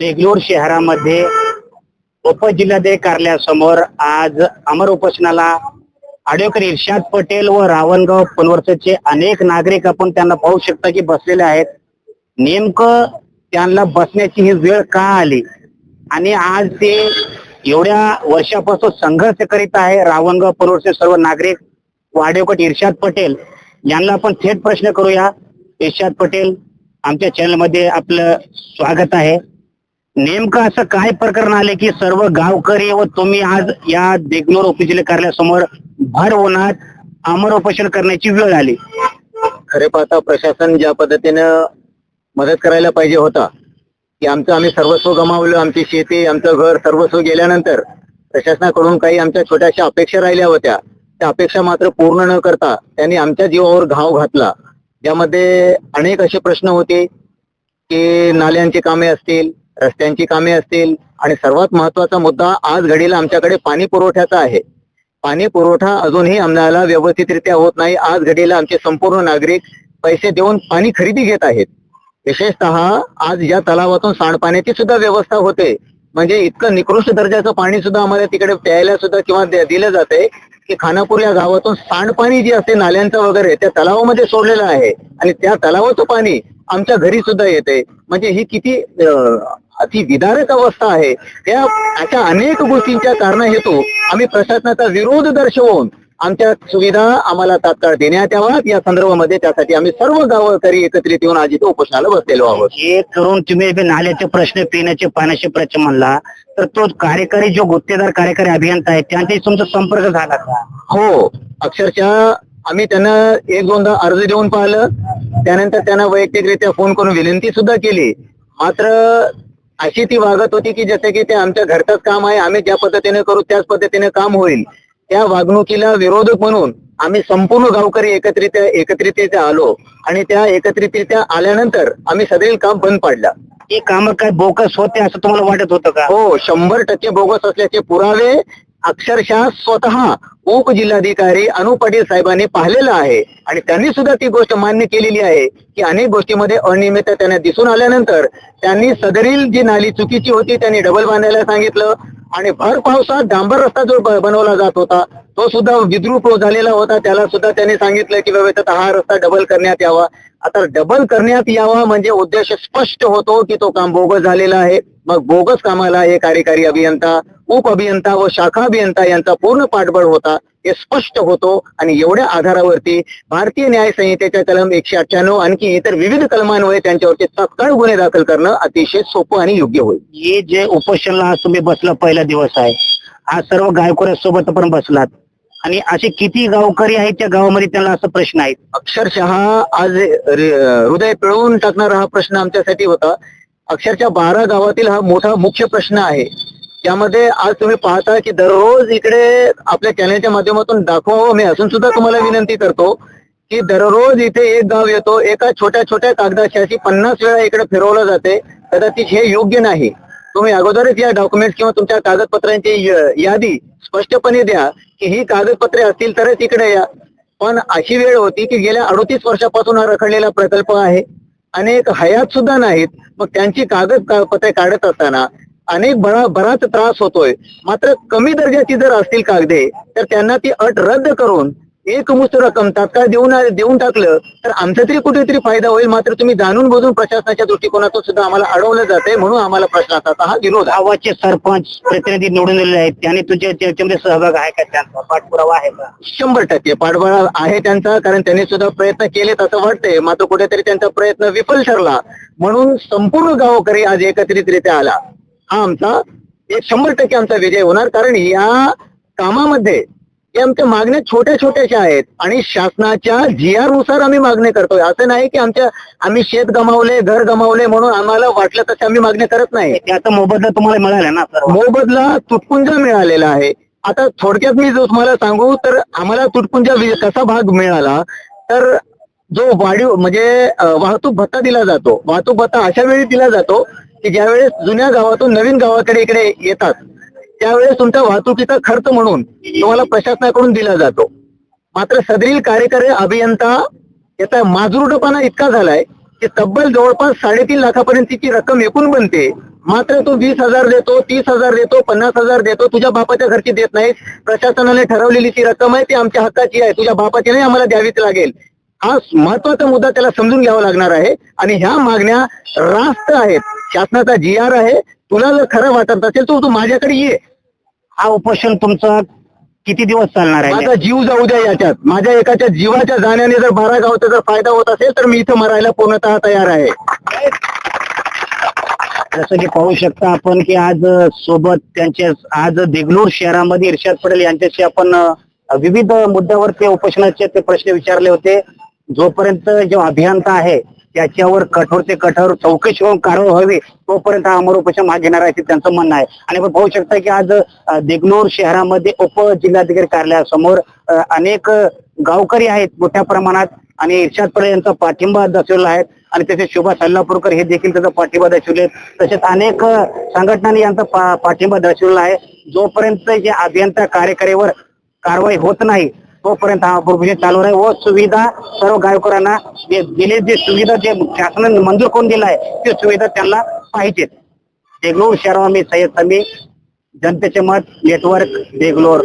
देगलूर शहरामध्ये उपजिल्हाधिकारी कार्यालयासमोर आज अमर उपोषणाला आडवेकर इर्शाद पटेल व रावणगाव पनवरचे अनेक नागरिक आपण त्यांना पाहू शकता की बसलेले आहेत. नेमकं त्यांना बसण्याची ही वेळ का आली? आणि आज ते एवढ्या वर्षापासून संघर्ष करीत आहे रावणगाव पनवरचे सर्व नागरिक वाडेवकट इर्शाद पटेल. यांना आपण थेट प्रश्न करूया. इर्शाद पटेल आमच्या चॅनलमध्ये आपलं स्वागत आहे. नेमकं असं काय प्रकरण आले की सर्व गावकरी व तुम्ही आज या देगलोर उपजिल्हा कार्यालयासमोर भर उन्हात अमर उपोषण करण्याची वेळ आली? खरे पाहता प्रशासन ज्या पद्धतीनं मदत करायला पाहिजे होता की आमचं आम्ही सर्वस्व गमावलं आमची शेती आमचं घर सर्वस्व गेल्यानंतर प्रशासनाकडून काही आमच्या छोट्याशा अपेक्षा राहिल्या होत्या. त्या अपेक्षा मात्र पूर्ण न करता त्यांनी आमच्या जीवावर घाव घातला. ज्यामध्ये अनेक असे प्रश्न होते की नाल्यांची कामे असतील रस्त्यांची कामे असतील. आणि सर्वात महत्त्वाचा मुद्दा आज घडीला आमच्याकडे पाणी पुरवठ्याचा आहे. पाणी पुरवठा अजूनही आम्हाला व्यवस्थितरित्या होत नाही. आज घडीला आमचे संपूर्ण नागरिक पैसे देऊन पाणी खरेदी घेत आहेत. विशेषतः आज या तलावातून सांडपाण्याची सुद्धा व्यवस्था होते. म्हणजे इतकं निकृष्ट दर्जाचं पाणी सुद्धा आम्हाला तिकडे प्यायला सुद्धा किंवा दिलं जाते की खानापूर या गावातून सांडपाणी जे असते नाल्यांचं वगैरे त्या तलावामध्ये सोडलेलं आहे. आणि त्या तलावाचं पाणी आमच्या घरी सुद्धा येते. म्हणजे ही किती अं, अति विदारक अवस्था आहे. त्या अशा अनेक गोष्टींच्या कारणा हेतू आम्ही प्रशासनाचा विरोध दर्शवून आमच्या सुविधा आम्हाला तात्काळ देण्यात याव्यात. या संदर्भामध्ये त्यासाठी आम्ही सर्व गावकरी एकत्रित येऊन आज इथे उपोषणाला बसलेलो आहोत. हे करून तुम्ही नाल्याचे प्रश्न पिण्याचे पाण्याचे प्रश्न म्हणला तर तो कार्यकारी जो गुत्तेदार कार्यकारी अभियंता आहे त्यांच्याशी तुमचा संपर्क झाला का? हो. अक्षरशः आम्ही त्यांना एक दोनदा अर्ज देऊन पाहिलं. त्यानंतर त्यांना वैयक्तिकरित्या फोन करून विनंती सुद्धा केली. मात्र अशी ती वागत होती की जसं की ते आमच्या घरचंच काम आहे आम्ही ज्या पद्धतीने करू त्याच पद्धतीने काम होईल. त्या वागणुकीला विरोधक म्हणून आम्ही संपूर्ण गावकरी एकत्रित एकत्रितरित्या आलो आणि त्या एकत्रितरित्या आल्यानंतर आम्ही सदैव काम बंद पाडलं. हे काम काय बोकस होते असं तुम्हाला वाटत होतं का? हो शंभर टक्के बोगस असल्याचे पुरावे अक्षरशः स्वतः उपजिल्हाधिकारी अनु पाटील साहेबांनी पाहिलेलं आहे. आणि त्यांनी सुद्धा ती गोष्ट मान्य केलेली आहे की अनेक गोष्टीमध्ये अनियमितता त्यांना दिसून आल्यानंतर त्यांनी सदरील जी नाली चुकीची होती त्यांनी डबल बांधायला सांगितलं. आणि भर पावसात डांबर रस्ता जो बनवला जात होता तो सुद्धा विद्रूप झालेला होता. त्याला सुद्धा त्यांनी सांगितलं की बाबा हा रस्ता डबल करण्यात यावा. आता डबल करण्यात यावा म्हणजे उद्देश स्पष्ट होतो की तो काम बोगस झालेला आहे. मग बोगस कामाला हे कार्यकारी अभियंता. उप अभियंता व शाखा अभियंता यांचा पूर्ण पाठबळ होता हे स्पष्ट होतो. आणि एवढ्या आधारावरती भारतीय न्याय संहितेच्या कलम एकशे अठ्ठ्याण्णव आणखी इतर विविध कलमांमुळे त्यांच्यावरती तत्काळ गुन्हे दाखल करणं अतिशय सोपं आणि योग्य होईल. हे जे उपोषणला आज तुम्ही बसला पहिला दिवस आहे आज सर्व गायकऱ्यासोबत पण बसलात. आणि असे किती गावकरी आहेत त्या गावामध्ये त्यांना असं प्रश्न आहेत अक्षरशः आज हृदय पिळवून टाकणारा हा प्रश्न आमच्यासाठी होता. अक्षरशः बारा गावातील हा मोठा मुख्य प्रश्न आहे. त्यामध्ये आज तुम्ही पाहता की दररोज इकडे आपल्या चॅनलच्या माध्यमातून दाखवावं. मी असून सुद्धा तुम्हाला विनंती करतो की दररोज इथे एक गाव येतो. एका छोट्या छोट्या कागदाशी पन्नास वेळा इकडे फिरवलं जाते. कदाचित हे योग्य नाही. तुम्ही अगोदरच या डॉक्युमेंट किंवा तुमच्या कागदपत्रांची यादी स्पष्टपणे द्या की ही कागदपत्रे असतील तरच इकडे या. पण अशी वेळ होती की गेल्या अडोतीस वर्षापासून हा रखडलेला प्रकल्प आहे. अनेक हयात सुद्धा नाहीत. मग त्यांची कागदपत्रे काढत असताना अनेक बरा बराच त्रास होतोय. मात्र कमी दर्जाची जर असतील कागदे तर त्यांना ती अट रद्द करून एकमुस्त रक्कम तात्काळ देऊन देऊन टाकलं तर आमचा तरी कुठेतरी फायदा होईल. मात्र तुम्ही जाणून बुजून प्रशासनाच्या दृष्टिकोनातून सुद्धा आम्हाला अडवलं जाते म्हणून आम्हाला प्रशासनाचा हा विरोध आहे. गावाचे सरपंच प्रतिनिधी निवडून दिलेले आहेत. त्यांनी तुझ्या त्याच्यामध्ये सहभाग आहे का त्यांचा? पाठपुरावा आहे का? शंभर टक्के पाठबळ आहे त्यांचा कारण त्यांनी सुद्धा प्रयत्न केलेत असं वाटतंय. मात्र कुठेतरी त्यांचा प्रयत्न विफल ठरला. म्हणून संपूर्ण गावकरी आज एकत्रितरित्या आला. हा आमचा एक शंभर टक्के आमचा विजय होणार. कारण या कामामध्ये या आमच्या मागण्या छोट्या छोट्याशा आहेत. आणि शासनाच्या जी आरनुसार आम्ही मागण्या करतोय. असं नाही की आमच्या आम्ही शेत गमावले घर गमावले म्हणून आम्हाला वाटलं तसे आम्ही मागण्या करत नाही. त्याचा मोबदला तुम्हाला मिळाला ना मोबदला तुटपुंजा मिळालेला आहे. आता थोडक्यात मी जो तुम्हाला सांगू तर आम्हाला तुटपुंजा कसा भाग मिळाला तर जो वाढीव म्हणजे वाहतूक भत्ता दिला जातो. वाहतूक भत्ता अशा वेळी दिला जातो की ज्यावेळेस जुन्या गावातून नवीन गावाकडे इकडे येतात त्यावेळेस तुमचा वाहतुकीचा खर्च म्हणून तुम्हाला प्रशासनाकडून दिला जातो. मात्र सदरील कार्यकारी अभियंता याचा माजरूटपणा इतका झालाय की तब्बल जवळपास साडेतीन लाखापर्यंतची रक्कम एकूण बनते. मात्र तू वीस हजार देतो तीस हजार देतो पन्नास हजार देतो तुझ्या बापाच्या घरची देत नाही. प्रशासनाने ठरवलेली ती रक्कम आहे ती आमच्या हक्काची आहे. तुझ्या बापाची नाही आम्हाला द्यावीच लागेल. हा महत्त्वाचा मुद्दा त्याला समजून घ्यावा लागणार आहे. आणि ह्या मागण्या रास्त आहेत. शासनाचा जी आर आहे तुला जर खरं वाटत असेल तर तू माझ्याकडे ये. हा उपोषण तुमचं किती दिवस चालणार आहे? माझा जीव जाऊ द्या याच्यात. माझ्या एकाच्या जीवाच्या जाण्याने जर बारा गावचा जर फायदा होत असेल तर मी इथं मरायला पूर्णतः तयार आहे. जसं की पाहू शकता आपण की आज सोबत त्यांचे आज देगलूर शहरामध्ये इर्शाद पटेल यांच्याशी आपण विविध मुद्द्यावर ते उपोषणाचे ते प्रश्न विचारले होते. जोपर्यंत जो अभियंता आहे त्याच्यावर कठोर ते कठोर चौकशी होऊन कारवाई व्हावी तोपर्यंत हा अमर उपोषण मागे घेणार आहे त्यांचं म्हणणं आहे. आणि आपण पाहू शकता की आज अ, शहरामध्ये उपजिल्हाधिकारी कार्यालयासमोर अनेक गावकरी आहेत मोठ्या प्रमाणात आणि इर्शाद पटेल यांचा पाठिंबा दर्शवला आहे आणि तसेच शोभा सल्लापूरकर हे देखील त्याचा पाठिंबा दर्शवले तसेच अनेक संघटनांनी यांचा पाठिंबा दर्शवला आहे. जोपर्यंत जे अभियंता कार्यकारीवर कारवाई होत नाही तोपर्यंत हा प्रोफेशन चालू राहील. व सुविधा सर्व गायकरांना दिली दिले जे सुविधा जे शासनाने मंजूर करून दिला आहे ते सुविधा त्यांना पाहिजेत देगलूर शहरावर मी सय्यद समी जनतेचे मत नेटवर्क देगलोर.